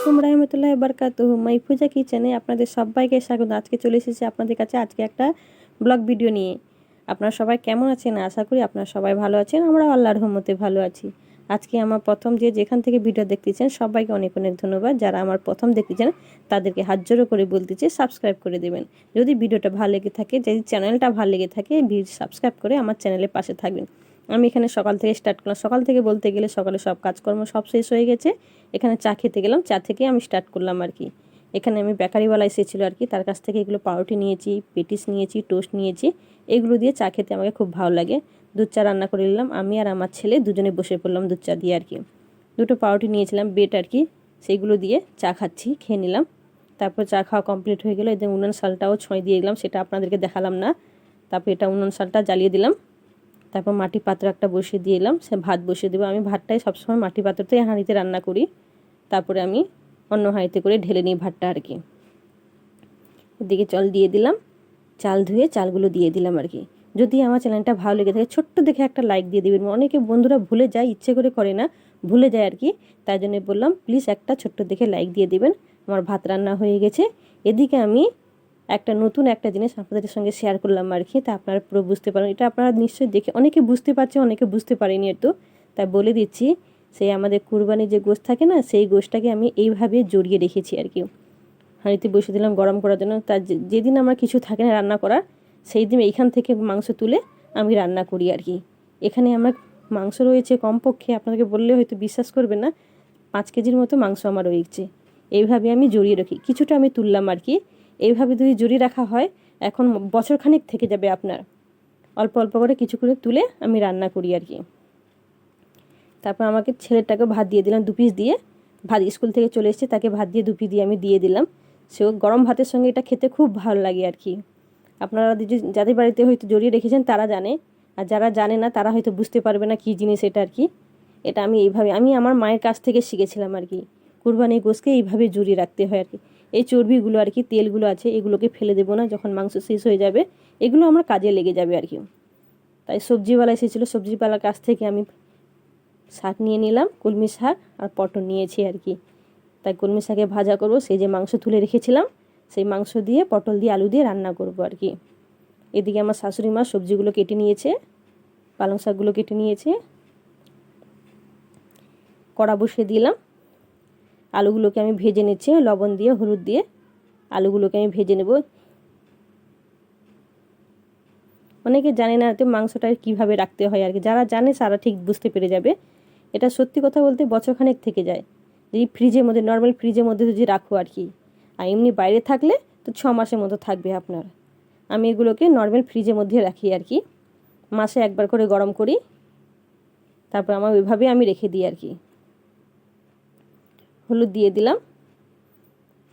আলাইকুম রহমতুল্লাহ বরকাত মাইফুজা কিচেনে আপনাদের সবাইকে স্বাগত। আজকে চলে এসেছি আপনাদের কাছে আজকে একটা ব্লগ ভিডিও নিয়ে। আপনারা সবাই কেমন আছেন? আশা করি আপনারা সবাই ভালো আছেন। আমরা আল্লাহর রহমতে ভালো আছি। আজকে আমার প্রথম যে যেখান থেকে ভিডিও দেখতেছেন, সবাইকে অনেক অনেক ধন্যবাদ। যারা আমার প্রথম দেখতেছেন, তাদেরকে হাত জোড়ো করে বলতেছি সাবস্ক্রাইব করে দেবেন। যদি ভিডিওটা ভালো লেগে থাকে, যদি চ্যানেলটা ভালো লেগে থাকে সাবস্ক্রাইব করে আমার চ্যানেলের পাশে থাকবেন। আমি এখানে সকাল থেকে স্টার্ট করলাম। সকাল থেকে বলতে গেলে সকালে সব কাজকর্ম সব শেষ হয়ে গেছে। এখানে চা খেতে গেলাম। চা থেকে আমি স্টার্ট করলাম আর কি। এখানে আমি বেকারিওয়ালা এসেছিল আর কি। তার কাছ থেকে এগুলো পাউরুটি নিয়েছি, পেটিস নিয়েছি, টোস্ট নিয়েছি। এগুলো দিয়ে চা খেতে আমাকে খুব ভালো লাগে। দুধ চা রান্না করে নিলাম। আমি আর আমার ছেলে দুজনে বসে পড়লাম দুধ চা দিয়ে আর কি। দুটো পাউরুটি নিয়েছিলাম বেট আর কি। সেইগুলো দিয়ে চা খাচ্ছি, খেয়ে নিলাম। তারপর চা খাওয়া কমপ্লিট হয়ে গেলো। এদের উনান শালটাও ছয় দিয়ে দিলাম। সেটা আপনাদেরকে দেখালাম না। তারপর এটা উনান শালটা জ্বালিয়ে দিলাম। তারপর মাটি পাত্র একটা বসিয়ে দিয়ে এলাম, সে ভাত বসিয়ে দেবো। আমি ভাতটাই সবসময় মাটি পাত্রতে হাঁড়িতে রান্না করি। তারপরে আমি অন্য হাঁড়িতে করে ঢেলে নিই ভাতটা আর কি। এদিকে জল দিয়ে দিলাম। চাল ধুয়ে চালগুলো দিয়ে দিলাম আর কি। যদি আমার চ্যানেলটা ভালো লেগে থাকে, ছোট্ট দেখে একটা লাইক দিয়ে দেবেন। অনেকে বন্ধুরা ভুলে যায়, ইচ্ছে করে করে না, ভুলে যায় আর কি। তাই জন্য বললাম প্লিজ একটা ছোট্ট দেখে লাইক দিয়ে দেবেন। আমার ভাত রান্না হয়ে গেছে। এদিকে আমি একটা নতুন একটা জিনিস আপনাদের সঙ্গে শেয়ার করলাম আর কি, তা আপনারা পুরো বুঝতে পারেন এটা আপনারা নিশ্চয়ই দেখে, অনেকে বুঝতে পারছে, অনেকে বুঝতে পারেনি একটু, তাই বলে দিচ্ছি, সেই আমাদের কুরবানি যে গোশ থাকে না, সেই গোশটাকে আমি এইভাবে জড়িয়ে রেখেছি আর কি। হাঁড়িতে বসে দিলাম গরম করার জন্য তার যেদিন আমার কিছু থাকে না রান্না করার, সেই দিন এইখান থেকে মাংস তুলে আমি রান্না করি আর কি। এখানে আমার মাংস রয়েছে কমপক্ষে, আপনাদেরকে বললে হয়তো বিশ্বাস করবে না, পাঁচ কেজির মতো মাংস আমার রয়েছে। এইভাবে আমি জড়িয়ে রাখি। কিছুটা আমি তুললাম আর কি এইভাবে যদি জড়িয়ে রাখা হয়, এখন বছরখানেক থেকে যাবে আপনার। অল্প অল্প করে কিছু করে তুলে আমি রান্না করি আর কি। তারপর আমাকে ছেলেটাকে ভাত দিয়ে দিলাম দু পিস দিয়ে। ভাত স্কুল থেকে চলে এসেছে, তাকে ভাত দিয়ে দু পিস দিয়ে আমি দিয়ে দিলাম। সেও গরম ভাতের সঙ্গে এটা খেতে খুব ভালো লাগে আর কি। আপনারা যদি যাদের বাড়িতে হয়তো জড়িয়ে রেখেছেন, তারা জানে। আর যারা জানে না, তারা হয়তো বুঝতে পারবে না কী জিনিস এটা আর কি। এটা আমি এইভাবে, আমি আমার মায়ের কাছ থেকে শিখেছিলাম আর কি। কুরবানি গোসকে এইভাবে জড়িয়ে রাখতে হয় আর কি। এই চর্বিগুলো আর কি, তেলগুলো আছে, এগুলোকে ফেলে দেবো না, যখন মাংস শেষ হয়ে যাবে, এগুলো আমার কাজে লেগে যাবে আর কি। তাই সবজিওয়ালা এসেছিল, সবজিওয়ালার কাছ থেকে আমি শাক নিয়ে নিলাম, কলমি শাক আর পটল নিয়েছি আর কি। তাই কলমি শাকে ভাজা করব, সেই যে মাংস তুলে রেখেছিলাম, সেই মাংস দিয়ে, পটল দিয়ে, আলু দিয়ে রান্না করব আর কি। এদিকে আমার শাশুড়ি মা সবজিগুলো কেটে নিয়েছে, পালং শাকগুলো কেটে নিয়েছে, কড়া বসিয়ে দিলাম। আলুগুলোকে আমি ভেজে নিচ্ছি, লবণ দিয়ে, হলুদ দিয়ে আলুগুলোকে আমি ভেজে নেব। অনেকে জানে না তো মাংসটা কীভাবে রাখতে হয় আর কি। যারা জানে তারা ঠিক বুঝতে পেরে যাবে। এটা সত্যি কথা বলতে বছরখানেক থেকে যায়। যদি ফ্রিজের মধ্যে, নর্মাল ফ্রিজের মধ্যে যদি রাখো আর কি। আর এমনি বাইরে থাকলে তো ছ মাসের মতো থাকবে আপনার। আমি এগুলোকে নর্মাল ফ্রিজের মধ্যে রাখি আর কি। মাসে একবার করে গরম করি। তারপর আমার ওইভাবে আমি রেখে দিই আর কি। হলুদ দিয়ে দিলাম।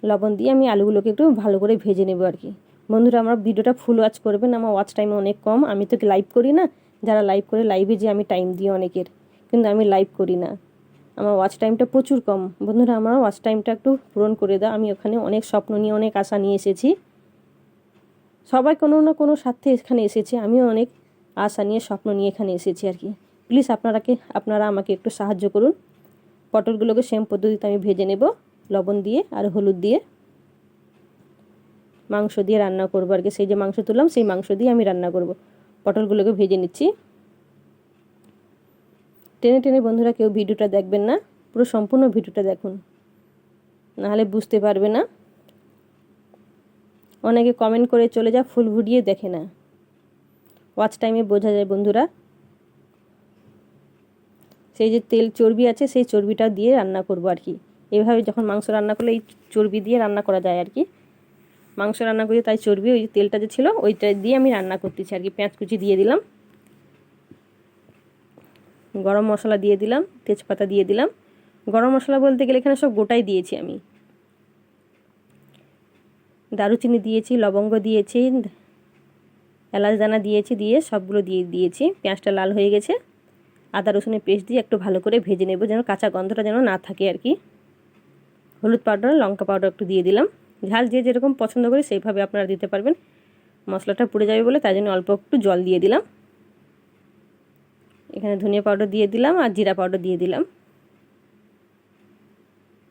লবণ দিয়ে আমি আলুগুলোকে একটু ভালো করে ভেজে নেব আর কি। বন্ধুরা, আমার ভিডিওটা ফুল ওয়াচ করবেন, আমার ওয়াচ টাইম অনেক কম। আমি তো লাইভ করি না। যারা লাইভ করে লাইভে যে আমি টাইম দিই অনেকের। কিন্তু আমি লাইভ করি না। আমার ওয়াচ টাইমটা প্রচুর কম। বন্ধুরা, আমার ওয়াচ টাইমটা একটু পূরণ করে দাও। আমি ওখানে অনেক স্বপ্ন নিয়ে, অনেক আশা নিয়ে এসেছি। সবাই কোনো না কোনো স্বার্থে এখানে এসেছে। আমিও অনেক আশা নিয়ে, স্বপ্ন নিয়ে এখানে এসেছি আর কি। প্লিজ আপনারাকে, আপনারা আমাকে একটু সাহায্য করুন। পটলগুলোকে সেম পদ্ধতিতে আমি ভেজে নেব, লবণ দিয়ে আর হলুদ দিয়ে। মাংস দিয়ে রান্না করব আর কি। সেই যে মাংস তুললাম, সেই মাংস দিয়ে আমি রান্না করব। পটলগুলোকে ভেজে নিচ্ছি। টেনে টেনে বন্ধুরা, কেউ ভিডিওটা দেখবেন না, পুরো সম্পূর্ণ ভিডিওটা দেখুন। নাহলে বুঝতে পারবে না। অনেকে কমেন্ট করে চলে যা ফুল ভিডিও দেখে না। ওয়াচ টাইমে বোঝা যায় বন্ধুরা। সেই যে তেল চর্বি আছে, সেই চর্বিটা দিয়ে রান্না করব আর কি। এভাবে যখন মাংস রান্না করলে এই চর্বি দিয়ে রান্না করা যায় আর কি। মাংস রান্না করি তাই চর্বি, ওই তেলটা যে ছিল, ওইটা দিয়ে আমি রান্না করতেছি আর কি। পেঁয়াজ কুচি দিয়ে দিলাম। গরম মশলা দিয়ে দিলাম, তেজপাতা দিয়ে দিলাম। গরম মশলা বলতে গেলে এখানে সব গোটাই দিয়েছি আমি। দারুচিনি দিয়েছি, লবঙ্গ দিয়েছি, এলাচ দানা দিয়েছি, দিয়ে সবগুলো দিয়ে দিয়েছি। পেঁয়াজটা লাল হয়ে গেছে। আদা রসুনের পেস্ট দিয়ে একটু ভালো করে ভেজে নেব যেন কাঁচা গন্ধটা যেন না থাকে আর কি। হলুদ পাউডার, লঙ্কা পাউডার একটু দিয়ে দিলাম। ঝাল যে যেরকম পছন্দ করে সেইভাবে আপনারা দিতে পারবেন। মশলাটা পুড়ে যাবে বলে তাই জন্য অল্প একটু জল দিয়ে দিলাম। এখানে ধনিয়া পাউডার দিয়ে দিলাম আর জিরা পাউডার দিয়ে দিলাম।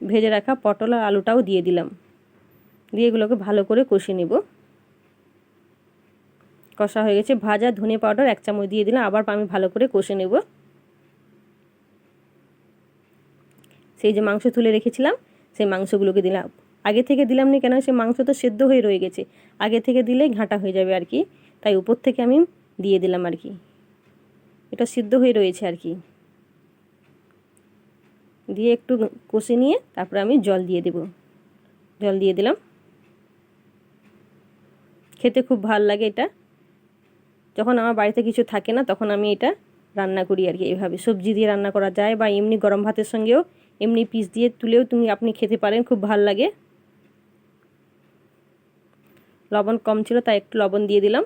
ভেজে রাখা পটল আর আলুটাও দিয়ে দিলাম। দিয়ে এগুলোকে ভালো করে কষে নেব। কষা হয়ে গেছে ভাজা ধনে পাউডার এক চামচ দিয়ে দিলাম। আবার আমি ভালো করে কষে নেব। সেই যে মাংস তুলে রেখেছিলাম, সেই মাংসগুলোকে দিলাম। আগে থেকে দিলাম না কেন? সে মাংস তো সেদ্ধ হয়ে রয়ে গেছে। আগে থেকে দিলে ঘাঁটা হয়ে যাবে আর কি তাই উপর থেকে আমি দিয়ে দিলাম আর কি এটা সিদ্ধ হয়ে রয়েছে আর কি দিয়ে একটু কষে নিয়ে তারপরে আমি জল দিয়ে দেব। জল দিয়ে দিলাম। খেতে খুব ভালো লাগে এটা। যখন আমার বাড়িতে কিছু থাকে না, তখন আমি এটা রান্না করি আর কি এইভাবে। সবজি দিয়ে রান্না করা যায় বা এমনি গরম ভাতের সঙ্গেও এমনি পিস দিয়ে তুলেও তুমি আপনি খেতে পারেন, খুব ভালো লাগে। লবণ কম ছিল, তাই একটু লবণ দিয়ে দিলাম।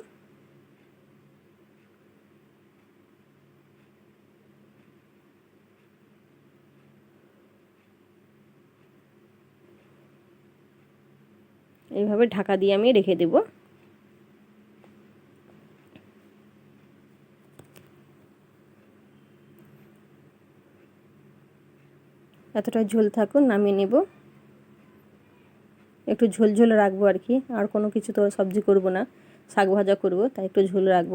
এইভাবে ঢাকা দিয়ে আমি রেখে দেব। এতটা ঝোল থাকুন নামিয়ে নেব। একটু ঝোল ঝোল রাখব আর কি, আর কোনো কিছু তো সবজি করব না, শাক ভাজা করব, তাই একটু ঝোল রাখব।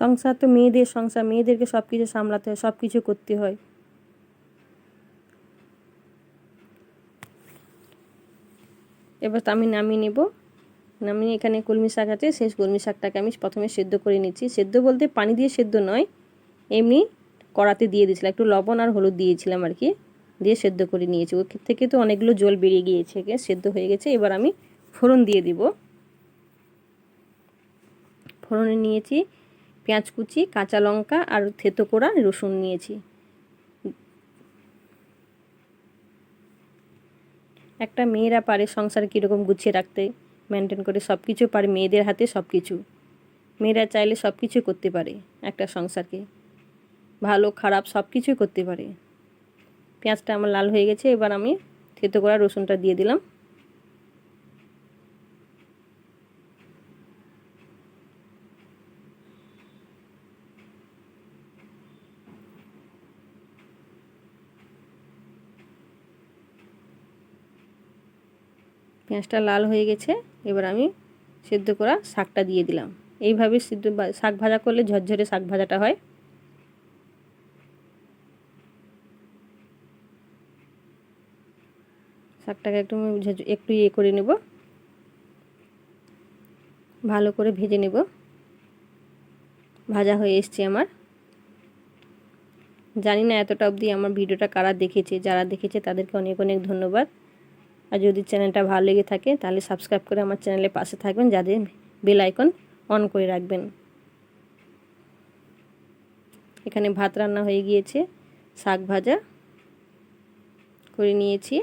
সংসার তো মেয়েদের সংসার, মেয়েদেরকে সব কিছু সামলাতে হয় সব কিছু করতে হয়। এবার আমি নামিয়ে নেব। নামিয়ে এখানে কলমি শাক আছে, সেই কলমি শাকটাকে আমি প্রথমে সেদ্ধ করে নিচ্ছি। সেদ্ধ বলতে পানি দিয়ে সেদ্ধ নয়, এমনি কড়াতে দিয়ে দিয়েছিলাম। একটু লবণ আর হলুদ দিয়েছিলাম আর কি, দিয়ে সেদ্ধ করে নিয়েছি। ওর থেকে তো অনেকগুলো জল বেরিয়ে গিয়েছে সেদ্ধ হয়ে গেছে। এবার আমি ফোড়ন দিয়ে দিব। ফোড়নে নিয়েছি পেঁয়াজ কুচি, কাঁচা লঙ্কা আর থেতো করা রসুন নিয়েছি। একটা মেয়েরা পারে সংসার কীরকম গুছিয়ে রাখতে মেনটেন করে সব কিছু পারে মেয়েদের হাতে সব কিছু মেয়েরা চাইলে সব কিছু করতে পারে একটা সংসারকে। ভালো, খারাপ সব কিছুই করতে পারে। পেঁয়াজটা আমার লাল হয়ে গেছে, এবার আমি থেতো করা রসুনটা দিয়ে দিলাম। পেঁয়াজটা লাল হয়ে গেছে, এবার আমি সেদ্ধ করা শাকটা দিয়ে দিলাম। এইভাবে সিদ্ধ শাক ভাজা করলে ঝরঝরে শাক ভাজাটা হয়। শাকটাকে একটু একটু ইয়ে করে নেব। ভালো করে ভেজে নেব। ভাজা হয়ে এসছে আমার। জানি না এতটা অবধি আমার ভিডিওটা কারা দেখেছে, যারা দেখেছে তাদেরকে অনেক অনেক ধন্যবাদ। আর যদি চ্যানেলটা ভালো লেগে থাকে, তাহলে সাবস্ক্রাইব করে আমার চ্যানেলের পাশে থাকবেন, যাদের বেল আইকন অন করে রাখবেন। এখানে ভাত রান্না হয়ে গিয়েছে, শাক ভাজা করে নিয়েছি।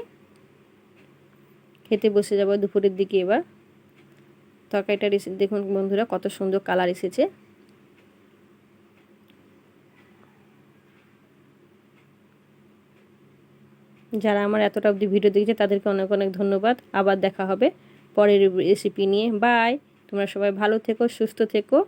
খেতে বসে যাব দুপুরের দিকে এবার। তরকারিটা দেখুন বন্ধুরা, কত সুন্দর কালার এসেছে। যারা আমার এতটা অবধি ভিডিও দেখছে, তাদেরকে অনেক অনেক ধন্যবাদ। আবার দেখা হবে পরের রেসিপি নিয়ে। বাই তোমরা সবাই ভালো থেকো, সুস্থ থেকো।